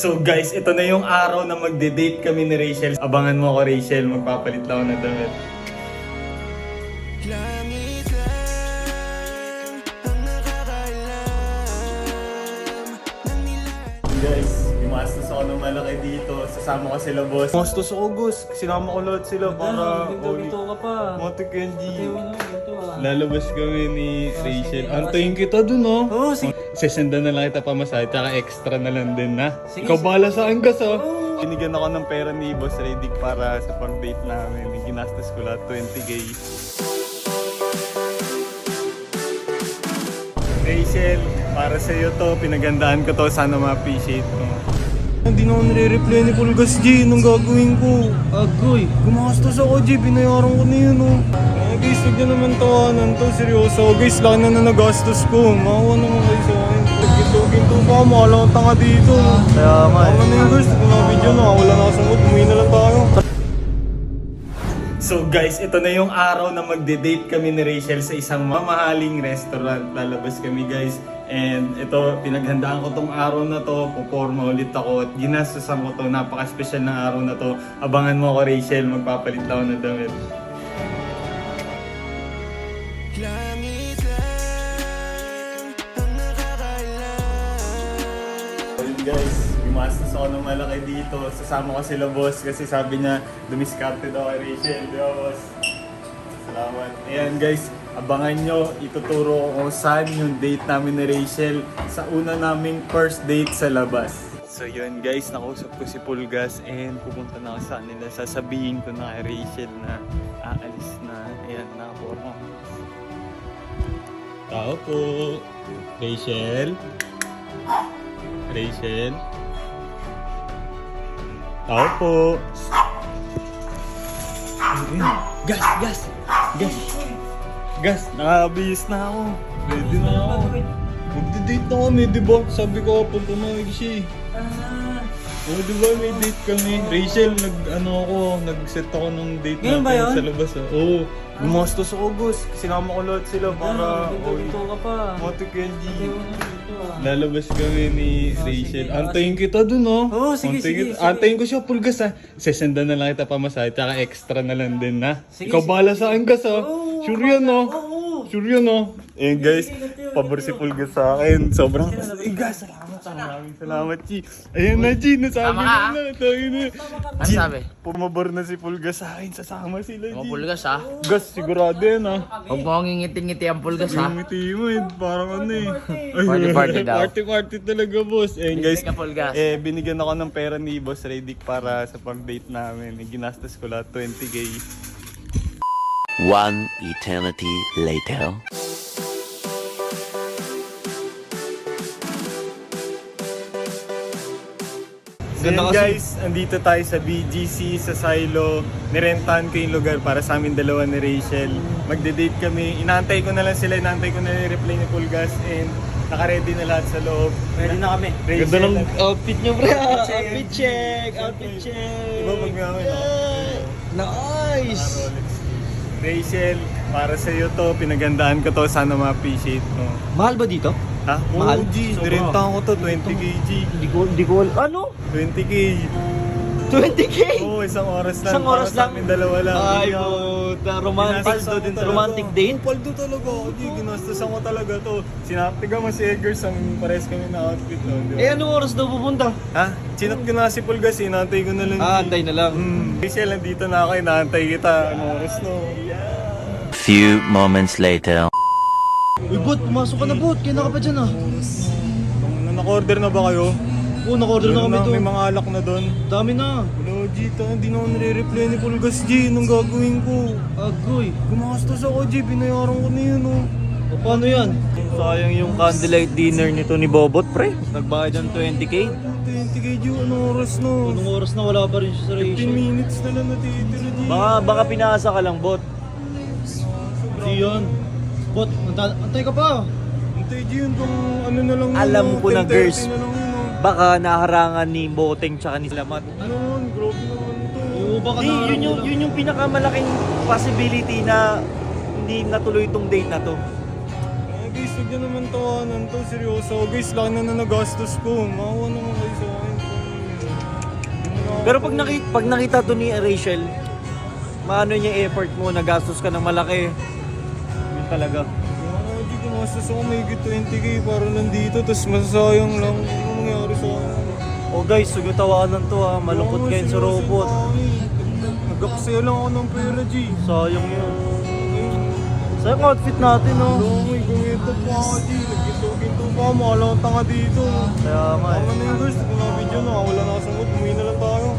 So guys, ito na yung araw na magde-date kami ni Rachel. Abangan mo ako Rachel, magpapalit lang ako ng damit. Guys, gumastos ako ng malaki dito. Sasama ko sila boss. Gumastos ako Gus. Sinama ko lahat sila para... Ginto ka pa. Kenji. Ewan mo, ginto ah. Lalabas kami ni Rachel. Antayin kita dun, oh. Oo, sige. Sesendan na lang kita pamasahe, tsaka extra na lang din, na. Sige, Ikaw bahala sa akin, gas, oh. Binigyan ako ng pera ni Boss Redick para sa pag-date namin. Ginastos ko lahat, 20k. Rachel, para sa iyo to, pinagandaan ko to, sana ma-appreciate mo. Hindi na ako nire-reply ni Pulgas G, anong gagawin ko? Agoy. Gumastos ako, G. Binayaran ko na yun, oh. Eh, guys, huwag niyo naman tawanan to. Seryoso. Guys, laki na na nagastos ko. Maawa naman kayo sa akin. Ginto-ginto pa. Mahal akong tanga dito. Kaya nga. Tama na yun, guys. Kung na video na, wala na kasunod. Umuwi na lang tayo. So guys, ito na yung araw na magde-date kami ni Rachel sa isang mamahaling restaurant. Lalabas kami guys. And ito, pinaghandaan ko tong araw na to. Puporma ulit ako at ginastosan ko to. Napaka-special ng araw na to. Abangan mo ako Rachel, magpapalit ako ng damit. Langit lang ang nakakaalam Ayun guys, gumastos ako ng malaki dito. Sasama ko sila boss kasi sabi niya dumiskarte daw kay Rachel. Di ba boss? Salamat. Ayan guys, abangan nyo. Ituturo ko saan yung date namin ni Rachel sa una naming first date sa labas. So yun guys, nakausap ko si Pulgas and pupunta na ako sa kanila. Sasabihin ko na kay Rachel na aalis na. Ayan, nakaporma. Tao po. Rachel? Rachel? Tao po. Gas, gas, gas. Gas, nakabihis na ako. Ready na ako. Magdi-date na kami, di ba? Sabi ko, pupunawig siya eh. Ah, Oo, di ba? May date kami. Rachel, nag, ano ako, nag-set ako ng date Ngayon ba natin yun? sa labas. ah. Oo. Gumastos ako, Gus. Sinama ko lahat sila para... ginto, ginto ka pa. Moto Kenji. Ah. Lalabas kami ni Rachel. sige. Antayin kita dun, oh. Oo, sige, Antayin sige, kita- sige. Antayin ko siya, pulgas, ha. Sesendan na lang kita pamasahe, tsaka extra na lang din, ha. Sige, Ikaw sige. bahala sa akin, gas, ha. Oo, Sure yan, no. Oo. Sure yan, no. Eh, guys, pabor si Pulgas sa akin. Sobrang... Eh, gas, salamat, maraming salamat, Chi. Ayan na, Chi, nasabi Tama na ka, na. Tayo na. Ano Chi, sabi? Pumabor na si Pulgas sa akin. Sasama sila, Mga Chi. pulgas ha. Gas, sigurado yan, ha. Huwag mo akong ngingiti-ngiti ang pulgas ha. Yung ngiti mo, eh, parang ano eh. Ay, Party, party daw. Party party talaga, boss. Eh, guys, Ngiti ka, Pulgas. eh, binigyan ako ng pera ni Boss Redick para sa pag-date namin. Eh, ginastos ko lahat, 20k. One eternity later. So yun, guys, andito tayo sa BGC, sa Silo. Nirentahan ko yung lugar para sa amin dalawa ni Rachel. Magde-date kami. Inaantay ko na lang sila, inaantay ko na yung reply ni Pulgas and naka-ready na lahat sa loob. Ready na kami. Rachel, Ganda ng outfit niyo, pre. Outfit check. Outfit check. ba pag namin, no? Nice. Rachel, para sa iyo to, pinagandaan ko to, sana ma-appreciate mo. Mahal ba dito? Ha? Mahal? Oo, G, Sobra. nirentahan ko to, 20k G. Hindi ko, hindi ko, ano? 20k. 20k? Oo, isang oras lang. Isang oras para sa lang? amin dalawa lang. Ay, Hindi puta. Romantic, Ginastos ako talaga. romantic date? Oo, paldo talaga ako. Di, ginastosan ko talaga to. Sinaptiga mo si Eggers ang pares kami na outfit. No? Di ba? Eh, anong oras daw pupunta? Ha? Chinat ko na si Pulgas, inantay ko na lang. Ah, antay na lang. Hmm. Rachel, nandito na ako, inaantay kita. Anong oras no? Few moments later. Uy, bot, pumasok ka na, bot. Kaya ka pa dyan, ah. Nung Naka-order na ba kayo? Oo, naka-order na kami to. May mga alak na doon. Dami na. Hello, G. ta- Hindi na ako nire-reply ni Pulgas, G. Anong gagawin ko? Agoy. Gumastos ako, G. Binayaran ko na yun, oh. O, paano yan? Sayang yung candlelight dinner nito ni Bobot, pre. Nagbayad ng 20k. 20k, G. Anong oras no? Anong oras na wala pa rin siya sa 15 ratio? minutes na lang natitira, G. Baka, baka pinasa ka lang, bot. Hindi yan. Bot, anta- antay ka pa. Hintay, G. Kung ano na lang. Alam ko na, 10:30 girls. na lang. Baka naharangan ni Boteng tsaka ni Salamat. Yun? Grabe naman to. Oo, baka Di, yun yung, yun yung pinakamalaking possibility na hindi natuloy itong date na to. Eh, guys, huwag niyo naman tawanan to. Seryoso. Guys, laki na na nagastos ko. Maawa naman kayo sa akin. Pero pag, nakita, pag nakita to ni Rachel, maano niya effort mo, nagastos ka ng malaki. Yun talaga. Hindi ko masas ako may 20k para nandito, tapos masasayang lang. Mangyari sa? Oh guys, sugatawanan to ha. Malungkot kayo sa robot. Nag-aksaya lang ako ng pera, G. Sayang yun. Sayang outfit natin oh. Lumay, gumito pa ako, G. Nagkinto-kinto pa ako, makalang tanga dito. Kaya nga eh. Tama na yung guys, kung na video na, wala na kasungot, umuwi na lang tayo.